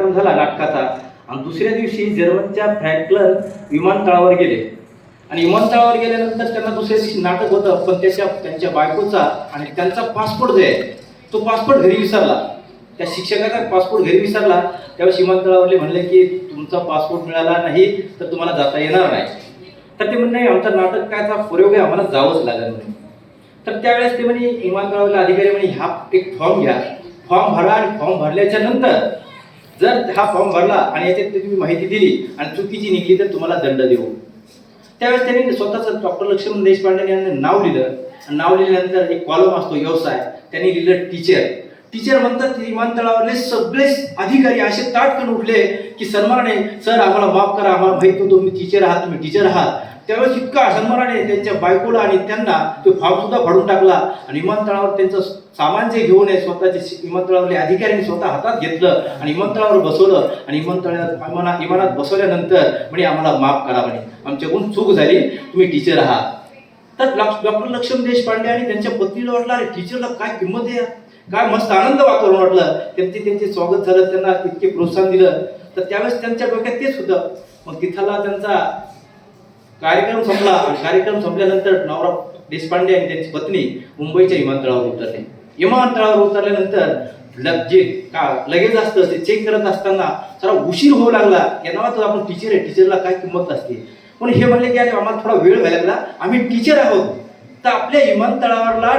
झाला नाटकाचा आणि दुसऱ्या दिवशी जर्मनच्या फ्रँकलर विमानतळावर गेले. आणि विमानतळावर गेल्यानंतर त्यांना दुसऱ्या दिवशी नाटक होतं पण त्याच्या त्यांच्या बायकोचा आणि त्यांचा पासपोर्ट जो आहे तो पासपोर्ट घरी विसरला. त्या शिक्षकाचा पासपोर्ट घरी विसरला. त्यावेळेस विमानतळावरले म्हणले की तुमचा पासपोर्ट मिळाला नाही तर तुम्हाला जाता येणार नाही. तर ते म्हणणे आमचा नाटक कायचा प्रयोग आहे आम्हाला जावंच लागेल. म्हणे तर त्यावेळेस ते म्हणे विमानतळावरले अधिकारी म्हणे ह्या एक फॉर्म घ्या. फॉर्म भरा आणि फॉर्म भरल्याच्या नंतर जर हा फॉर्म भरला आणि याच्यात तुम्ही माहिती दिली आणि चुकीची निघली तर तुम्हाला दंड देऊ. त्यावेळेस त्यांनी स्वतःचं डॉक्टर लक्ष्मण देशपांडे यांनी नाव लिहिलं. आणि नाव लिहिल्यानंतर एक कॉलम असतो व्यवसाय. त्यांनी लिहिलं टीचर टीचर म्हणतात विमानतळावरले सगळे अधिकारी असे ताटकन उठले की सन्मानाने सर आम्हाला माफ करा आम्हाला माहीत तुम्ही टीचर आहात तुम्ही टीचर आहात. त्यावेळेस इतका सन्मानाने त्यांच्या बायकोला आणि त्यांना तो फॉर्म सुद्धा फाडून टाकला. आणि विमानतळावर त्यांचं सामान जे घेऊन आहे स्वतःचे विमानतळावरले अधिकाऱ्यांनी स्वतः हातात घेतलं आणि विमानतळावर बसवलं. आणि विमानतळात विमानात विमानात बसवल्यानंतर म्हणे आम्हाला माफ करा म्हणे. आमच्याकडून चूक झाली. तुम्ही टीचर आहात. तर डॉक्टर लक्ष्मण देशपांडे आणि त्यांच्या पत्नीला वाटलं अरे टीचरला काय किंमत आहे? काय मस्त आनंद वातावरण वाटलं. त्यांचे त्यांचे स्वागत झालं त्यांना इतके प्रोत्साहन दिलं. तर त्यावेळेस त्यांच्या डोक्यात तेच होतं. मग तिथला त्यांचा कार्यक्रम संपला. आणि कार्यक्रम संपल्यानंतर नवरा देशपांडे आणि त्यांची पत्नी मुंबईच्या विमानतळावर उतरले. विमानतळावर उतरल्यानंतर जे का लगेच असतं ते चेक करत असताना जरा उशीर होऊ लागला. या नावात आपण टीचर आहे टीचरला काय किंमत असते? पण हे म्हणले की अरे आम्हाला थोडा वेळ व्हायला लागला. आम्ही टीचर आहोत. तर आपल्या विमानतळावरला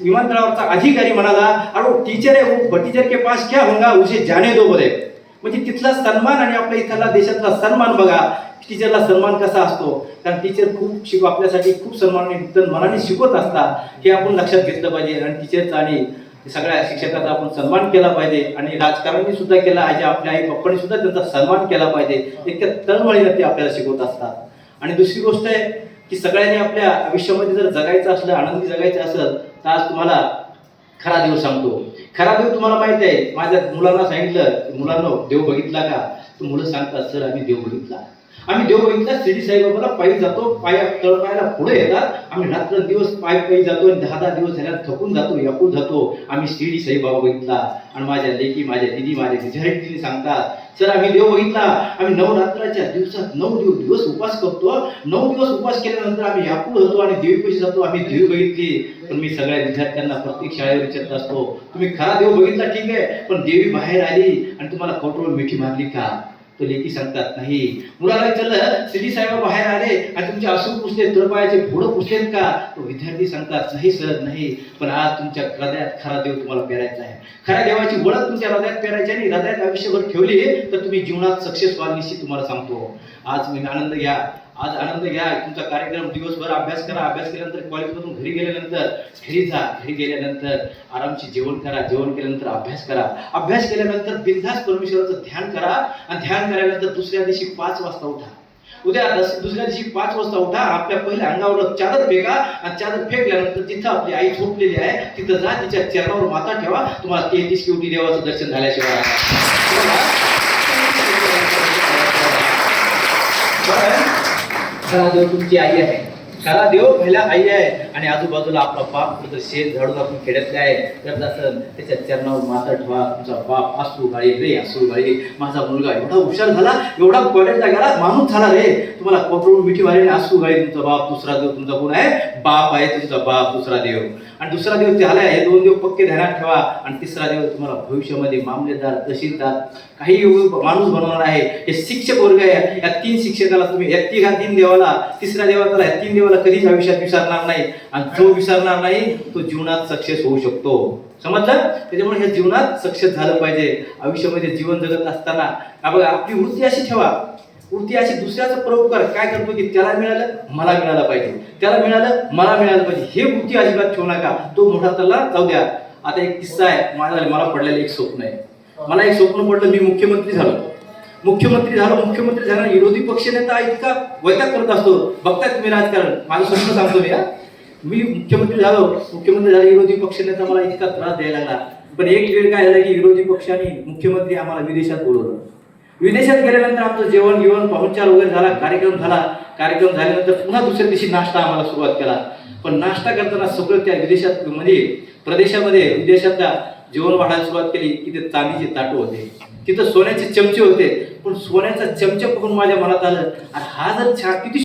विमानतळावरचा अधिकारी म्हणाला अरे टीचर आहे वो टीचर के पास क्या होगा? उसे जाने दो बोले म्हणजे तिथला सन्मान आणि आपल्या इथला देशातला सन्मान बघा टीचरला सन्मान कसा असतो? कारण टीचर खूप शिक आपल्यासाठी खूप सन्मानाने मनाने शिकवत असतात. हे आपण लक्षात घेतलं पाहिजे. आणि टीचरचा आणि सगळ्या शिक्षकाचा आपण सन्मान केला पाहिजे. आणि राजकारणी सुद्धा केला पाहिजे. आपल्या आई पप्पांनी सुद्धा त्यांचा सन्मान केला पाहिजे. इतक्या तळमळीनं ते आपल्याला शिकवत असतात. आणि दुसरी गोष्ट आहे की सगळ्यांनी आपल्या आयुष्यामध्ये जर जगायचं असलं आनंदी जगायचं असेल तर आज तुम्हाला खरा दिवस सांगतो. खरा देव तुम्हाला माहिती आहे माझ्या मुलांना सांगितलं की मुलांना देव बघितला का? तर मुलं सांगतात सर आम्ही देव बघितला. आम्ही देव बघितला शिर्डी साईबाबाला पायी जातो पाया तळपायाला पुढे येतात. आम्ही रात्र दिवस पाय पायी जातो आणि दहा दहा दिवस झाल्यावर थकून जातो याकून जातो. आम्ही शिर्डी साईबाबा बघितला आणि माझ्या लेकी माझ्या दिदी माझ्या विद्यार्थी सांगतात सर आम्ही देव बघितला आम्ही नवरात्राच्या दिवसात नऊ दिवस दिवस उपास करतो. नऊ दिवस उपास केल्यानंतर आम्ही यापूर होतो आणि देवीपाशी जातो. आम्ही देवी बघितली पण मी सगळ्या विद्यार्थ्यांना प्रत्येक शाळेवर विचारत असतो तुम्ही खरा देव बघितला ठीक आहे पण देवी बाहेर आली आणि तुम्हाला कठोर मिठी मारली का? तो लेखी सांगतात नाही. मुलाला विचारलं सिद्धी साहेब बाहेर आले आणि तुमचे असून पुसले तळपायाचे फोडं पुसलेत का? तो विद्यार्थी सांगतात नाही सर नाही. पण आज तुमच्या हृदयात खरा देव तुम्हाला पेरायचा आहे. खऱ्या देवाची ओळख तुमच्या हृदयात पेरायची आणि हृदयात आयुष्यभर ठेवली तर तुम्ही जीवनात सक्सेस व्हाल निश्चित तुम्हाला सांगतो. आज मी आनंद घ्या. आज आनंद घ्या. तुमचा कार्यक्रम दिवसभर अभ्यास करा. अभ्यास केल्यानंतर कॉलेजमधून घरी गेल्यानंतर घरी जा. घरी गेल्यानंतर आरामशी जेवण करा. जेवण केल्यानंतर अभ्यास करा. अभ्यास केल्यानंतर बिंदास परमेश्वराचं ध्यान करा आणि ध्यान केल्यानंतर दुसऱ्या दिवशी पाच वाजता उठा. उद्या दुसऱ्या दिवशी पाच वाजता उठा. आपल्या पहिल्या अंगावर चादर फेका आणि चादर फेकल्यानंतर तिथं आपली आई झोपलेली आहे. तिथं जा. तिच्या चरणावर माता ठेवा. तुम्हाला तेहतीस कोटी देवाचं दर्शन झाल्याशिवाय बरं? खरा देव तुमची आई आहे खरा देव पहिला आई आहे आणि आजूबाजूला आपला बाप तुझं शेत झाडून आपण खेड्यातले आहे करत असेल त्याच्या चरणावर माता ठेवा तुमचा बाप असू गाळी रे असू गाळी माझा मुलगा एवढा हुशार झाला एवढा कॉलेजला गेला माणूस झाला रे. तुम्हाला कोटरून मिठी वाली असू गाळी तुमचा बाप दुसरा देव तुमचा कोण आहे? बाप आहे तुमचा बाप दुसरा देव. आणि दुसरा देव झाला हे दोन देव पक्के ध्यानात ठेवा. आणि तिसरा देव तुम्हाला भविष्यामध्ये मामलेदार तहसीलदार काही माणूस बनवणार आहे. हे शिक्षक वर्ग आहे. या तीन शिक्षकाला तुम्ही या तिघा तीन देवाला तिसऱ्या देवाला या तीन देवाला कधीच आयुष्यात विसरणार नाही. आणि जो विसरणार नाही तो जीवनात सक्सेस होऊ शकतो. समजलं? त्याच्यामुळे ह्या जीवनात सक्सेस झालं पाहिजे. आयुष्यामध्ये जीवन जगत असताना. हा बघा आपली वृत्ती अशी ठेवा. वृत्ती अशी दुसऱ्याचा परोपकार काय करतो की त्याला मिळालं मला मिळालं पाहिजे. त्याला मिळालं मला मिळालं पाहिजे. हे वृत्ती अजिबात ठेवू नका. तो मोठा त्याला जाऊ द्या. आता एक किस्सा आहे. माझा मला पडलेलं एक स्वप्न आहे. मला एक स्वप्न पडलं मी मुख्यमंत्री झालो. मुख्यमंत्री झालो मुख्यमंत्री झाला विरोधी पक्षनेता इतका वैताग करत असतो. बघताय मी राजकारण. माझं स्वप्न सांगतो मी मी मुख्यमंत्री झालो मुख्यमंत्री झालो विरोधी पक्षनेता मला इतका त्रास द्यायला लागला. पण एक वेळ काय झाला की विरोधी पक्षाने मुख्यमंत्री आम्हाला विदेशात बोलवलं. विदेशात गेल्यानंतर आमचं जेवण गिवण पाहुणचार वगैरे झाला कार्यक्रम झाला. कार्यक्रम झाल्यानंतर पुन्हा दुसऱ्या दिवशी नाश्ता आम्हाला सुरुवात केला. पण नाश्ता करताना सगळं त्या विदेशात म्हणजे प्रदेशामध्ये विदेशातला जेवण वाढायला सुरुवात केली तिथे चांदीचे ताटू होते. तिथं सोन्याचे चमचे होते. पण सोन्याचा चमचे बघून माझ्या मनात आलं आणि हा जर छान किती